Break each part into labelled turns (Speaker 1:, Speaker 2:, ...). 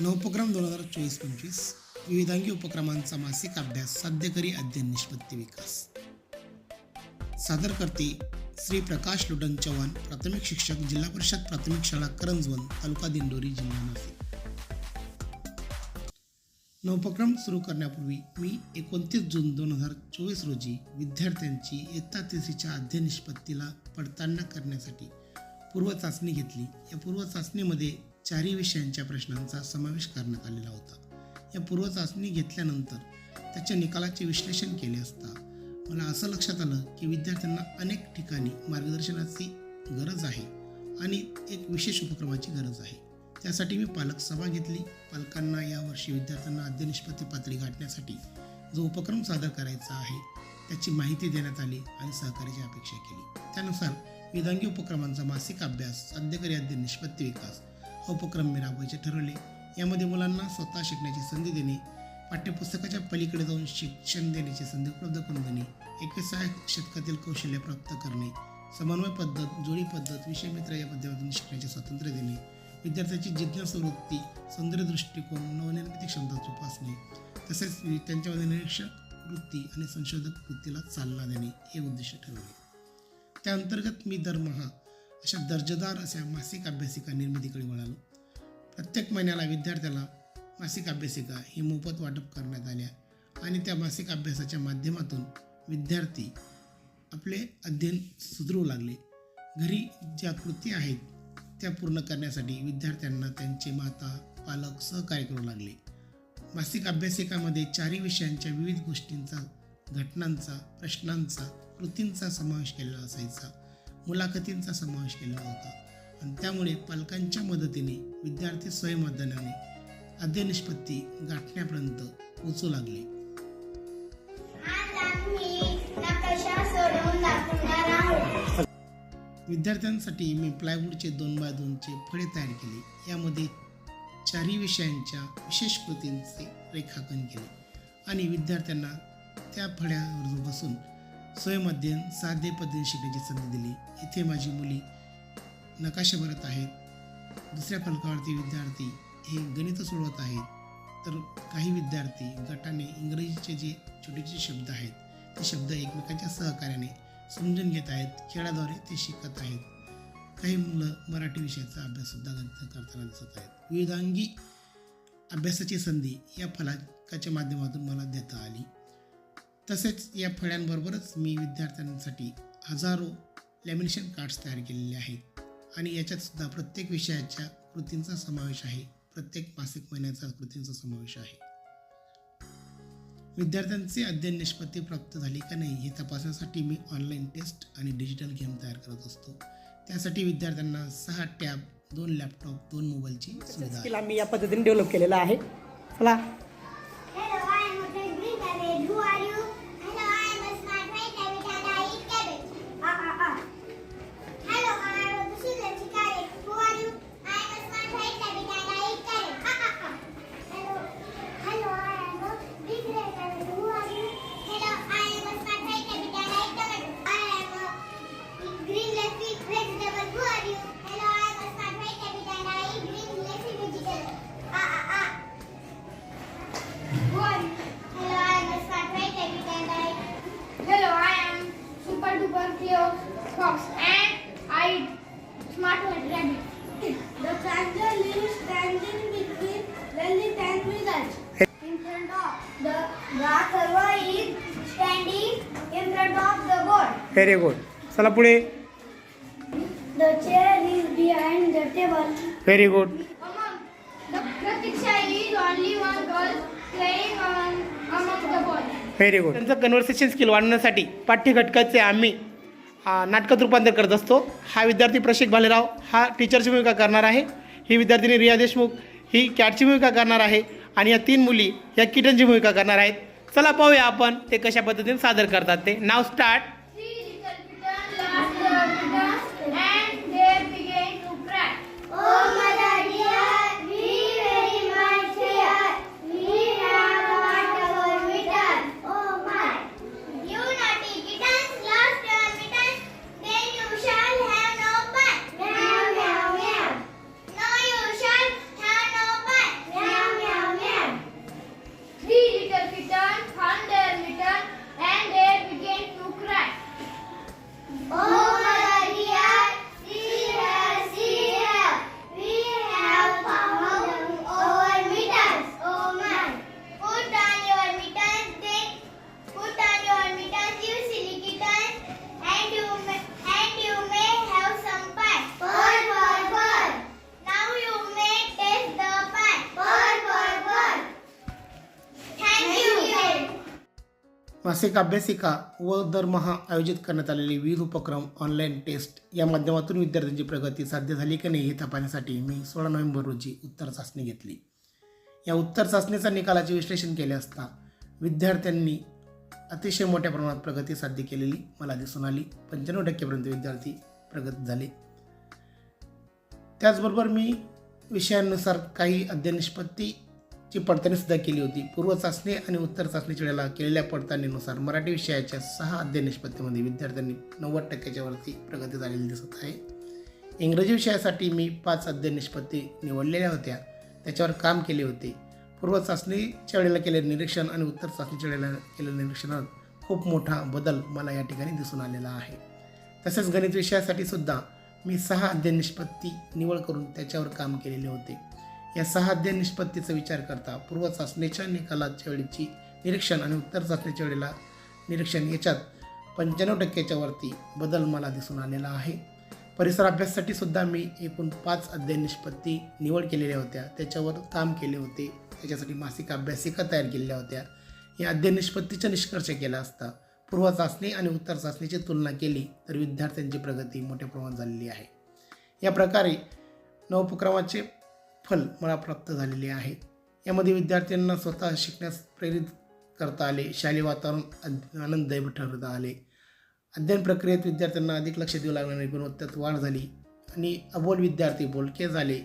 Speaker 1: नवोपक्रम दोन हजार चोवीस पंचवीस विविधांगी उपक्रमांचा मासिक अभ्यास साध्य करी अध्ययन निष्पत्ती विकास. सादर करते श्री प्रकाश लुटन चव्हाण प्राथमिक शिक्षक जिल्हा परिषद प्राथमिक शाळा करंजवन तालुका दिंडोरी जिल्हा नाशिक. नवोपक्रम सुरू करण्यापूर्वी मी एकोणतीस जून दोन हजार चोवीस रोजी विद्यार्थ्यांची इयत्ता तिसरीच्या अध्ययन निष्पत्तीला पडताळणी करण्यासाठी पूर्व चाचणी घेतली. या पूर्व चाचणीमध्ये चारही विषयांच्या प्रश्नांचा समावेश करण्यात आलेला होता. या पूर्व चाचणी घेतल्यानंतर त्याच्या निकालाचे विश्लेषण केले असता मला असं लक्षात आलं की विद्यार्थ्यांना अनेक ठिकाणी मार्गदर्शनाची गरज आहे आणि एक विशेष उपक्रमाची गरज आहे. त्यासाठी मी पालक सभा घेतली. पालकांना यावर्षी विद्यार्थ्यांना अध्ययन निष्पत्ती पातळी गाठण्यासाठी जो उपक्रम सादर करायचा आहे त्याची माहिती देण्यात आली आणि सहकार्याची अपेक्षा केली. त्यानुसार विधांगी उपक्रमांचा मासिक अभ्यास साध्यकरी अध्ययन निष्पत्ती विकास हा उपक्रम मी राबवायचे ठरवले. यामध्ये मुलांना स्वतः शिकण्याची संधी देणे पाठ्यपुस्तकाच्या पलीकडे जाऊन शिक्षण देण्याची संधी उपलब्ध करून देणे एकविसाव्या शतकातील कौशल्य प्राप्त करणे समन्वय पद्धत जोडी पद्धत विषयमित्र या माध्यमातून शिकण्याचे स्वातंत्र्य देणे विद्यार्थ्याची जिज्ञासू वृत्ती सौंदर्य दृष्टिकोन नवनिर्मिती क्षमता जोपासणे तसेच त्यांच्यामध्ये निरीक्षक वृत्ती आणि संशोधक वृत्तीला चालना देणे हे उद्दिष्ट ठरवले. त्या अंतर्गत मी दरमहा अशा दर्जेदार अशा मासिक अभ्यासिका निर्मितीकडे वळालो. प्रत्येक महिन्याला विद्यार्थ्याला मासिक अभ्यासिका ही मोफत वाटप करण्यात आल्या आणि त्या मासिक अभ्यासाच्या माध्यमातून विद्यार्थी आपले अध्ययन सुधरू लागले. घरी ज्या कृती आहेत त्या पूर्ण करण्यासाठी विद्यार्थ्यांना त्यांचे माता पालक सहकार्य करू लागले. मासिक अभ्यासिकामध्ये चारही विषयांच्या विविध गोष्टींचा घटनांचा प्रश्नांचा कृतींचा समावेश केलेला असायचा. मुलाखतींचा समावेश केलेला होता. आणि त्यामुळे पालकांच्या मदतीने विद्यार्थी स्वयंमध्यनाने अध्ययनिष्पत्ती गाठण्यापर्यंत पोचू लागले. विद्यार्थ्यांसाठी मी प्लायवूडचे दोन बाय दोनचे फळे तयार केले. यामध्ये चारही विषयांच्या विशेष कृतींचे रेखांकन केले. आणि विद्यार्थ्यांना त्या फळ्यावर बसून स्वयंअध्ययन साधे पद्धतीने शिकण्याची संधी दिली. इथे माझी मुली नकाशे भरत आहेत. दुसऱ्या फलकावरती विद्यार्थी हे गणित सोडवत आहेत. तर काही विद्यार्थी गटाने इंग्रजीचे जे छोटे छोटे शब्द आहेत ते शब्द एकमेकांच्या सहकार्याने समजून घेत आहेत खेळाद्वारे ते शिकत आहेत. काही मुलं मराठी विषयाचा अभ्याससुद्धा गणित करताना दिसत आहेत. विविधांगी अभ्यासाची संधी या फलकाच्या माध्यमातून मला देता आली. तसेच या फळ्यांबरोबरच मी विद्यार्थ्यांसाठी हजारो लॅमिनेशन कार्ड्स तयार केलेले आहेत. आणि याच्यात सुद्धा प्रत्येक विषयाच्या कृतींचा समावेश आहे. प्रत्येक मासिक महिन्याचा कृतींचा समावेश आहे. विद्यार्थ्यांचे अध्ययन निष्पत्ती प्राप्त झाली का नाही हे तपासण्यासाठी मी ऑनलाईन टेस्ट आणि डिजिटल गेम तयार करत असतो. त्यासाठी विद्यार्थ्यांना सहा टॅब दोन लॅपटॉप दोन मोबाईलची सुविधा आहे
Speaker 2: स्किल आम्ही या पद्धतीने डेव्हलप केलेला आहे. चला. व्हेरी गुड चला पुढे. Very good
Speaker 3: Among the Pratiksha is only one girl playing among, among the boys.
Speaker 2: Very good त्यांचं कन्व्हर्सेशन स्किल वाढवण्यासाठी पाठ्यघटकाचे आम्ही आ, नाटकात रूपांतर करत असतो. हा विद्यार्थी प्रशिक भालेराव हा टीचरची भूमिका करणार आहे. ही विद्यार्थिनी रिया देशमुख ही कॅटची भूमिका करणार आहे. आणि या तीन मुली या किटनची भूमिका करणार आहेत. चला पाहूया आपण ते कशा पद्धतीने सादर करतात ते. नाव स्टार्ट
Speaker 1: मासिक अभ्यासिका व दरमहा आयोजित करण्यात आलेले विविध उपक्रम ऑनलाईन टेस्ट या माध्यमातून विद्यार्थ्यांची प्रगती साध्य झाली की नाही हे तपासण्यासाठी मी सोळा नोव्हेंबर रोजी उत्तर चाचणी घेतली. या उत्तर चाचणीचा निकालाचे विश्लेषण केले असता विद्यार्थ्यांनी अतिशय मोठ्या प्रमाणात प्रगती साध्य केलेली मला दिसून आली. पंच्याण्णव टक्केपर्यंत विद्यार्थी प्रगत झाले. त्याचबरोबर मी विषयांनुसार काही अध्ययन निष्पत्ती पडताळणी सुद्धा केली होती. पूर्व चाचणी आणि उत्तर चाचणीच्या वेळेला केलेल्या पडताळणीनुसार मराठी विषयाच्या सहा अध्ययन निष्पत्तीमध्ये विद्यार्थ्यांनी नव्वद टक्क्याच्या वरती प्रगती झालेली दिसत आहे. इंग्रजी विषयासाठी मी पाच अध्ययन निष्पत्ती निवडलेल्या होत्या. त्याच्यावर काम केले होते. पूर्व चाचणीच्या वेळेला केलेले निरीक्षण आणि उत्तर चाचणीच्या वेळेला केलेल्या निरीक्षणात खूप मोठा बदल मला या ठिकाणी दिसून आलेला आहे. तसेच गणित विषयासाठी सुद्धा मी सहा अध्ययन निष्पत्ती निवड करून त्याच्यावर काम केलेले होते. या सहा अध्ययन निष्पत्तीचा विचार करता पूर्व चाचणीच्या निकालाच्या वेळेची निरीक्षण आणि उत्तर चाचणीच्या वेळेला निरीक्षण याच्यात पंच्याण्णव टक्क्याच्या वरती बदल मला दिसून आलेला आहे. परिसर अभ्यासासाठी सुद्धा मी एकूण पाच अध्ययन निष्पत्ती निवड केलेल्या होत्या. त्याच्यावर काम केले होते. त्याच्यासाठी मासिक अभ्यासिका तयार केलेल्या होत्या. या अध्ययन निष्पत्तीचा निष्कर्ष केला असता पूर्व चाचणी आणि उत्तर चाचणीची तुलना केली तर विद्यार्थ्यांची प्रगती मोठ्या प्रमाणात झालेली आहे. या प्रकारे नवोपक्रमाचे फल मला प्राप्त झालेले आहे यामध्ये विद्यार्थ्यांना स्वतः शिकण्यास प्रेरित करता आले. शालेय वातावरण आनंददायी ठरवता आले. अध्ययन प्रक्रियेत विद्यार्थ्यांना अधिक लक्ष देऊ लागल्याने गुणवत्तेत वाढ झाली आणि अबोल विद्यार्थी बोलके झाले.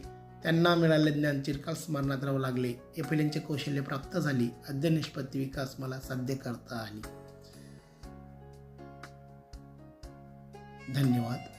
Speaker 1: त्यांना मिळालेले ज्ञान चिरकाल स्मरणात राहू लागले. एफ एल एनचे कौशल्य प्राप्त झाली. अध्ययन निष्पत्ती विकास मला साध्य करता आली. धन्यवाद.